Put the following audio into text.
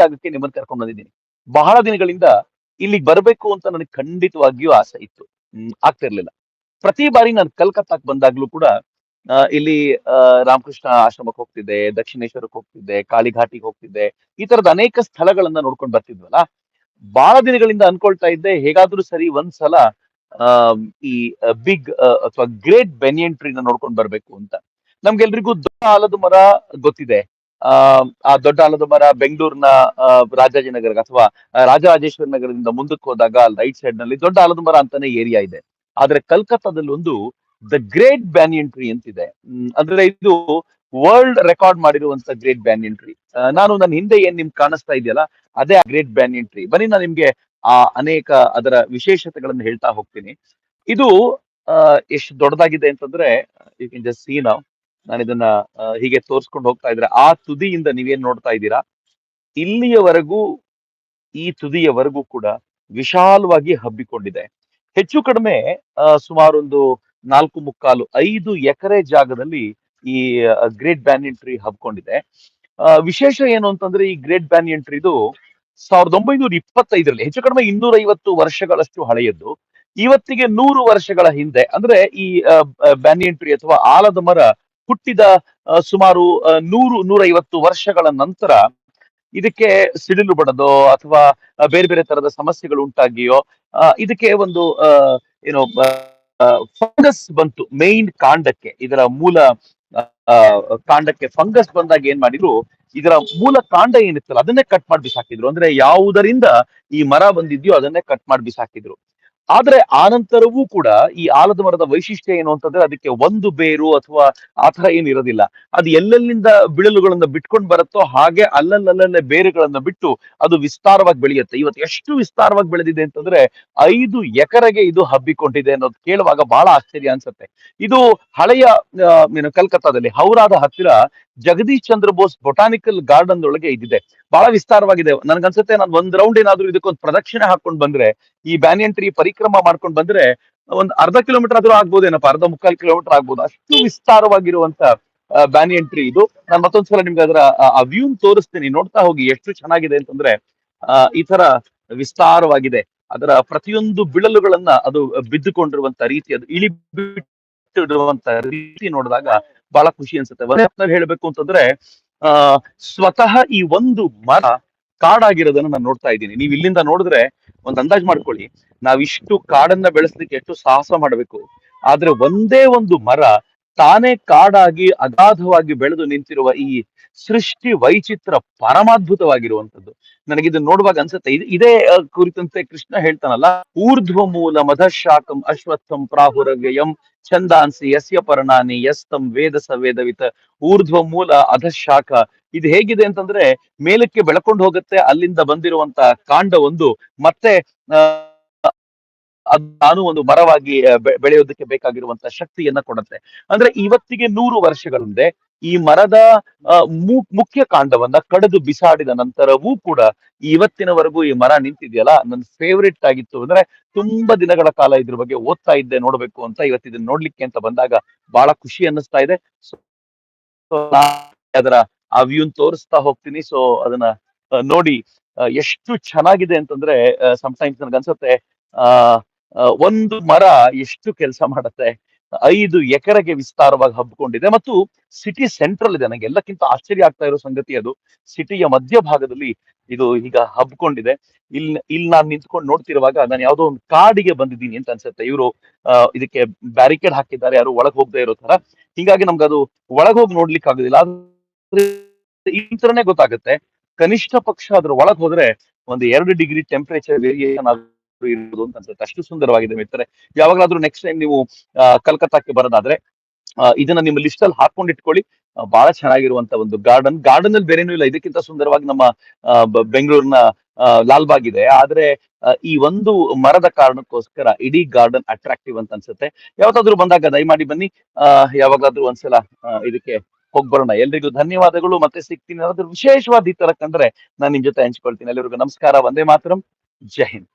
ಜಾಗಕ್ಕೆ ನಿಮ್ಮನ್ನು ಕರ್ಕೊಂಡು ಬಂದಿದ್ದೀನಿ. ಬಹಳ ದಿನಗಳಿಂದ ಇಲ್ಲಿಗೆ ಬರಬೇಕು ಅಂತ ನನಗೆ ಖಂಡಿತವಾಗಿಯೂ ಆಸೆ ಇತ್ತು. ಆಗ್ತಾ ಆಗ್ತಿರ್ಲಿಲ್ಲ ಪ್ರತಿ ಬಾರಿ ನಾನು ಕಲ್ಕತ್ತಾಕ್ ಬಂದಾಗ್ಲೂ ಕೂಡ ಇಲ್ಲಿ ರಾಮಕೃಷ್ಣ ಆಶ್ರಮಕ್ಕೆ ಹೋಗ್ತಿದ್ದೆ, ದಕ್ಷಿಣೇಶ್ವರಕ್ಕೆ ಹೋಗ್ತಿದ್ದೆ, ಕಾಳಿಘಾಟಿಗೆ ಹೋಗ್ತಿದ್ದೆ, ಈ ತರದ ಅನೇಕ ಸ್ಥಳಗಳನ್ನ ನೋಡ್ಕೊಂಡು ಬರ್ತಿದ್ವಲ್ಲ. ಬಹಳ ದಿನಗಳಿಂದ ಅನ್ಕೊಳ್ತಾ ಇದ್ದೆ, ಹೇಗಾದ್ರೂ ಸರಿ ಒಂದ್ಸಲ ಈ ಬಿಗ್ ಅಥವಾ ಗ್ರೇಟ್ ಬೆನಿಯನ್ ಟ್ರೀನ ನೋಡ್ಕೊಂಡು ಬರ್ಬೇಕು ಅಂತ. ನಮ್ಗೆಲ್ರಿಗೂ ದೊಡ್ಡ ಆಲದ ಮರ ಗೊತ್ತಿದೆ. ಆ ದೊಡ್ಡ ಆಲದ ಮರ ಬೆಂಗಳೂರಿನ ರಾಜಾಜಿನಗರ ಅಥವಾ ರಾಜರಾಜೇಶ್ವರ ನಗರದಿಂದ ಮುಂದಕ್ಕೆ ಹೋದಾಗ ರೈಟ್ ಸೈಡ್ನಲ್ಲಿ ದೊಡ್ಡ ಆಲದ ಮರ ಅಂತಾನೆ ಏರಿಯಾ ಇದೆ. ಆದ್ರೆ ಕಲ್ಕತ್ತಾದಲ್ಲಿ ಒಂದು ದ ಗ್ರೇಟ್ ಬ್ಯಾನಿಯನ್ ಟ್ರೀ ಅಂತಿದೆ. ಅಂದ್ರೆ ಇದು ವರ್ಲ್ಡ್ ರೆಕಾರ್ಡ್ ಮಾಡಿರುವಂತ ಗ್ರೇಟ್ ಬ್ಯಾನಿಯನ್ ಟ್ರೀ ನಾನು ನನ್ನ ಹಿಂದೆ ಏನ್ ನಿಮ್ಗೆ ಕಾಣಿಸ್ತಾ ಇದೆಯಲ್ಲ, ಅದೇ ಗ್ರೇಟ್ ಬ್ಯಾನಿಯನ್ ಟ್ರೀ ಬನ್ನಿ ನಾನು ನಿಮ್ಗೆ ಆ ಅನೇಕ ಅದರ ವಿಶೇಷತೆಗಳನ್ನು ಹೇಳ್ತಾ ಹೋಗ್ತೀನಿ. ಇದು ಎಷ್ಟು ದೊಡ್ಡದಾಗಿದೆ ಅಂತಂದ್ರೆ ಯು ಕ್ಯಾನ್ ಜಸ್ಟ್ ಸೀ ನಾವು ನಾನು ಇದನ್ನ ಹೀಗೆ ತೋರಿಸ್ಕೊಂಡು ಹೋಗ್ತಾ ಇದ್ರೆ, ಆ ತುದಿಯಿಂದ ನೀವೇನ್ ನೋಡ್ತಾ ಇದ್ದೀರಾ? ಇಲ್ಲಿಯವರೆಗೂ, ಈ ತುದಿಯವರೆಗೂ ಕೂಡ ವಿಶಾಲವಾಗಿ ಹಬ್ಬಿಕೊಂಡಿದೆ. ಹೆಚ್ಚು ಕಡಿಮೆ ಸುಮಾರೊಂದು ನಾಲ್ಕು ಮುಕ್ಕಾಲು, ಐದು ಎಕರೆ ಜಾಗದಲ್ಲಿ ಈ ಗ್ರೇಟ್ ಬ್ಯಾನಿಯನ್ ಟ್ರೀ ಹಬ್ಕೊಂಡಿದೆ. ವಿಶೇಷ ಏನು ಅಂತಂದ್ರೆ, ಈ ಗ್ರೇಟ್ ಬ್ಯಾನಿಯನ್ ಟ್ರೀದು ಸಾವಿರದ ಒಂಬೈನೂರ ಇಪ್ಪತ್ತೈದರಲ್ಲಿ, ಹೆಚ್ಚು ಕಡಿಮೆ ಇನ್ನೂರ ಐವತ್ತು ವರ್ಷಗಳಷ್ಟು ಹಳೆಯದ್ದು. ಇವತ್ತಿಗೆ ನೂರು ವರ್ಷಗಳ ಹಿಂದೆ, ಅಂದ್ರೆ ಈ ಬ್ಯಾನಿಯನ್ ಟ್ರೀ ಅಥವಾ ಆಲದ ಮರ ಹುಟ್ಟಿದ ಸುಮಾರು ನೂರು, ನೂರೈವತ್ತು ವರ್ಷಗಳ ನಂತರ ಇದಕ್ಕೆ ಸಿಡಿಲು ಬಡದೋ ಅಥವಾ ಬೇರೆ ಬೇರೆ ತರದ ಸಮಸ್ಯೆಗಳು ಉಂಟಾಗಿಯೋ ಇದಕ್ಕೆ ಒಂದು ಏನೋ ಫಂಗಸ್ ಬಂತು ಮೇನ್ ಕಾಂಡಕ್ಕೆ, ಇದರ ಮೂಲ ಕಾಂಡಕ್ಕೆ ಫಂಗಸ್ ಬಂದಾಗ ಏನ್ ಮಾಡಿದ್ರು, ಇದರ ಮೂಲ ಕಾಂಡ ಏನಿತ್ತಲ್ಲ, ಅದನ್ನೇ ಕಟ್ ಮಾಡಿ ಬಿಸಾಕಿದ್ರು. ಅಂದ್ರೆ ಯಾವುದರಿಂದ ಈ ಮರ ಬಂದಿದ್ಯೋ ಅದನ್ನೇ ಕಟ್ ಮಾಡಿ ಬಿಸಾಕಿದ್ರು. ಆದ್ರೆ ಆನಂತರವೂ ಕೂಡ ಈ ಆಲದ ಮರದ ವೈಶಿಷ್ಟ್ಯ ಏನು ಅಂತಂದ್ರೆ ಅದಕ್ಕೆ ಒಂದು ಬೇರು ಅಥವಾ ಆತರ ಏನು ಇರೋದಿಲ್ಲ. ಅದು ಎಲ್ಲೆಲ್ಲಿಂದ ಬಿಳಲುಗಳನ್ನ ಬಿಟ್ಕೊಂಡು ಬರುತ್ತೋ ಹಾಗೆ ಅಲ್ಲಲ್ಲಲ್ಲೇ ಬೇರುಗಳನ್ನ ಬಿಟ್ಟು ಅದು ವಿಸ್ತಾರವಾಗಿ ಬೆಳೆಯುತ್ತೆ. ಇವತ್ತು ಎಷ್ಟು ವಿಸ್ತಾರವಾಗಿ ಬೆಳೆದಿದೆ ಅಂತಂದ್ರೆ ಐದು ಎಕರೆಗೆ ಇದು ಹಬ್ಬಿಕೊಂಡಿದೆ ಅನ್ನೋದು ಕೇಳುವಾಗ ಬಹಳ ಆಶ್ಚರ್ಯ ಅನ್ಸುತ್ತೆ. ಇದು ಹಳೆಯ ಏನು ಕಲ್ಕತ್ತಾದಲ್ಲಿ ಹೌರಾದ ಹತ್ತಿರ ಜಗದೀಶ್ ಚಂದ್ರ ಬೋಸ್ ಬೊಟಾನಿಕಲ್ ಗಾರ್ಡನ್ ಒಳಗೆ ಇದಿದೆ ಬಹಳ ವಿಸ್ತಾರವಾಗಿದೆ. ನನ್ಗನ್ಸುತ್ತೆ ನಾನು ಒಂದ್ ರೌಂಡ್ ಏನಾದ್ರು ಇದಕ್ಕೊಂದು ಪ್ರದಕ್ಷಿಣೆ ಹಾಕೊಂಡ್ ಬಂದ್ರೆ, ಈ ಬ್ಯಾನಿಯನ್ ಟ್ರೀ ಪರಿಕ್ರಮ ಮಾಡ್ಕೊಂಡ್ ಬಂದ್ರೆ, ಒಂದ್ ಅರ್ಧ ಕಿಲೋಮೀಟರ್ ಆದ್ರೂ ಆಗ್ಬೋದೇನಪ್ಪ? ಅರ್ಧ ಮುಕ್ಕಾಲ್ ಕಿಲೋಮೀಟರ್ ಆಗ್ಬೋದು. ಅಷ್ಟು ವಿಸ್ತಾರವಾಗಿರುವಂತ ಬ್ಯಾನಿಯನ್ ಟ್ರೀ ಇದು. ನಾನು ಮತ್ತೊಂದ್ಸಲ ನಿಮ್ಗೆ ಅದರ, ಆ- ವ್ಯೂ ತೋರಿಸ್ತೀನಿ. ನೋಡ್ತಾ ಹೋಗಿ ಎಷ್ಟು ಚೆನ್ನಾಗಿದೆ ಅಂತಂದ್ರೆ ಈ ತರ ವಿಸ್ತಾರವಾಗಿದೆ. ಅದರ ಪ್ರತಿಯೊಂದು ಬಿಳಲುಗಳನ್ನ ಅದು ಬಿದ್ದುಕೊಂಡಿರುವಂತ ರೀತಿ, ಅದು ಇಳಿ ಬಿಟ್ಟಿರುವಂತ ರೀತಿ ನೋಡಿದಾಗ ಬಹಳ ಖುಷಿ ಅನ್ಸುತ್ತೆ. ಒಂದೇ ಹೇಳ್ಬೇಕು ಅಂತಂದ್ರೆ, ಆ, ಸ್ವತಃ ಈ ಒಂದು ಮರ ಕಾಡಾಗಿರೋದನ್ನ ನಾನು ನೋಡ್ತಾ ಇದ್ದೀನಿ. ನೀವು ಇಲ್ಲಿಂದ ನೋಡಿದ್ರೆ ಒಂದ್ ಅಂದಾಜ್ ಮಾಡ್ಕೊಳ್ಳಿ. ನಾವಿಷ್ಟು ಕಾಡನ್ನ ಬೆಳೆಸಲಿಕ್ಕೆ ಎಷ್ಟು ಸಾಹಸ ಮಾಡಬೇಕು. ಆದ್ರೆ ಒಂದೇ ಒಂದು ಮರ ತಾನೇ ಕಾಡಾಗಿ ಅಗಾಧವಾಗಿ ಬೆಳೆದು ನಿಂತಿರುವ ಈ ಸೃಷ್ಟಿ ವೈಚಿತ್ರ ಪರಮಾದ್ಭುತವಾಗಿರುವಂತದ್ದು ನನಗೆ ಇದನ್ನ ನೋಡುವಾಗ ಅನ್ಸುತ್ತೆ. ಇದ್- ಕುರಿತಂತೆ ಕೃಷ್ಣ ಹೇಳ್ತಾನಲ್ಲ, ಊರ್ಧ್ವ ಮೂಲ ಮಧಶಾಕಂ ಅಶ್ವತ್ಥಂ ಪ್ರಾಹುರವ್ಯಯಂ ಛಂದಾಂಸಿ ಯಸ್ಯ ಪರ್ಣಾನಿ ಯಸ್ತಂ ವೇದ ಸ ವೇದವಿತ ಊರ್ಧ್ವ ಮೂಲ ಅಧಶಾಖ ಇದು ಹೇಗಿದೆ ಅಂತಂದ್ರೆ ಮೇಲಕ್ಕೆ ಬೆಳಕೊಂಡು ಹೋಗುತ್ತೆ ಅಲ್ಲಿಂದ ಬಂದಿರುವಂತ ಕಾಂಡ ಒಂದು ಮತ್ತೆ ಅದ್ ನಾನು ಒಂದು ಮರವಾಗಿ ಬೆಳೆಯೋದಕ್ಕೆ ಬೇಕಾಗಿರುವಂತ ಶಕ್ತಿಯನ್ನ ಕೊಡುತ್ತೆ. ಅಂದ್ರೆ ಇವತ್ತಿಗೆ ನೂರು ವರ್ಷಗಳಿಂದೆ ಈ ಮರದ ಮುಖ್ಯ ಕಾಂಡವನ್ನ ಕಡಿದು ಬಿಸಾಡಿದ ನಂತರವೂ ಕೂಡ ಇವತ್ತಿನವರೆಗೂ ಈ ಮರ ನಿಂತಿದೆಯಲ್ಲ? ನನ್ನ ಫೇವ್ರೆಟ್ ಆಗಿತ್ತು. ಅಂದ್ರೆ ತುಂಬಾ ದಿನಗಳ ಕಾಲ ಇದ್ರ ಬಗ್ಗೆ ಓದ್ತಾ ಇದ್ದೆ ನೋಡ್ಬೇಕು ಅಂತ ಇವತ್ತು ಇದನ್ನ ನೋಡ್ಲಿಕ್ಕೆ ಅಂತ ಬಂದಾಗ ಬಹಳ ಖುಷಿ ಅನ್ನಿಸ್ತಾ ಇದೆ. ಅದರ ಆ ವ್ಯೂನ್ ತೋರಿಸ್ತಾ ಹೋಗ್ತೀನಿ. ಸೊ ಅದನ್ನ ನೋಡಿ ಎಷ್ಟು ಚೆನ್ನಾಗಿದೆ ಅಂತಂದ್ರೆ ಸಮಟೈಮ್ಸ್ ನನ್ಗೆ ಅನ್ಸುತ್ತೆ ಆ, ಒಂದು ಮರ ಎಷ್ಟು ಕೆಲಸ ಮಾಡುತ್ತೆ? ಐದು ಎಕರೆಗೆ ವಿಸ್ತಾರವಾಗಿ ಹಬ್ಕೊಂಡಿದೆ ಮತ್ತು ಸಿಟಿ ಸೆಂಟ್ರಲ್ ಇದೆ. ನನಗೆ ಎಲ್ಲಕ್ಕಿಂತ ಆಶ್ಚರ್ಯ ಆಗ್ತಾ ಇರೋ ಸಂಗತಿ ಅದು. ಸಿಟಿಯ ಮಧ್ಯಭಾಗದಲ್ಲಿ ಇದು ಈಗ ಹಬ್ಕೊಂಡಿದೆ. ಇಲ್ಲಿ ಇಲ್ಲಿ ನಾನು ನಿಂತ್ಕೊಂಡು ನೋಡ್ತಿರುವಾಗ ನಾನು ಯಾವುದೋ ಒಂದು ಕಾಡಿಗೆ ಬಂದಿದ್ದೀನಿ ಅಂತ ಅನ್ಸುತ್ತೆ. ಇವರು ಇದಕ್ಕೆ ಬ್ಯಾರಿಕೇಡ್ ಹಾಕಿದ್ದಾರೆ. ಯಾರು ಒಳಗೆ ಹೋಗದೆ ಇರೋ ತರ ಹಿಂಗಾಗಿ ನಮ್ಗೆ ಅದು ಒಳಗೆ ಹೋಗಿ ನೋಡ್ಲಿಕ್ಕೆ ಆಗುದಿಲ್ಲ. ಈ ತರನೇ ಗೊತ್ತಾಗುತ್ತೆ. ಕನಿಷ್ಠ ಪಕ್ಷ ಅದ್ರ ಒಳಗೆ ಹೋದ್ರೆ ಒಂದು ಎರಡು ಡಿಗ್ರಿ ಟೆಂಪರೇಚರ್ ವೇರಿಯೇಷನ್ ಇರುವುದು ಅಂತ ಅನ್ಸುತ್ತೆ. ಅಷ್ಟು ಸುಂದರವಾಗಿದೆ ಮಿತ್ರರೆ. ಯಾವಾಗಲಾದ್ರೂ ನೆಕ್ಸ್ಟ್ ಟೈಮ್ ನೀವು ಕಲ್ಕತ್ತಾಕ್ಕೆ ಬರೋದಾದ್ರೆ ಇದನ್ನ ನಿಮ್ಮ ಲಿಸ್ಟ್ ಅಲ್ಲಿ ಹಾಕೊಂಡು ಇಟ್ಕೊಳ್ಳಿ ಬಹಳ ಚೆನ್ನಾಗಿರುವಂತ ಒಂದು ಗಾರ್ಡನ್ ಗಾರ್ಡನ್ ಅಲ್ಲಿ ಬೇರೆನೂ ಇಲ್ಲ. ಇದಕ್ಕಿಂತ ಸುಂದರವಾಗಿ ನಮ್ಮ ಬೆಂಗಳೂರಿನ ಲಾಲ್ಬಾಗ್ ಇದೆ. ಆದ್ರೆ ಈ ಒಂದು ಮರದ ಕಾರಣಕ್ಕೋಸ್ಕರ ಇಡೀ ಗಾರ್ಡನ್ ಅಟ್ರಾಕ್ಟಿವ್ ಅಂತ ಅನ್ಸುತ್ತೆ. ಯಾವತ್ತಾದ್ರೂ ಬಂದಾಗ ದಯಮಾಡಿ ಬನ್ನಿ. ಆ, ಯಾವಾಗಾದ್ರೂ ಒಂದ್ಸಲ ಇದಕ್ಕೆ ಹೋಗ್ಬರೋಣ ಎಲ್ರಿಗೂ ಧನ್ಯವಾದಗಳು. ಮತ್ತೆ ಸಿಗ್ತೀನಿ. ಏನಾದ್ರೂ ವಿಶೇಷವಾದ ಈ ತರ ಕಂಡ್ರೆ ನಾನು ನಿಮ್ ಜೊತೆ ಹಂಚ್ಕೊಳ್ತೀನಿ. ಎಲ್ಲರಿಗೂ ನಮಸ್ಕಾರ. ಒಂದೇ ಮಾತರಂ. ಜೈ ಹಿಂದ್.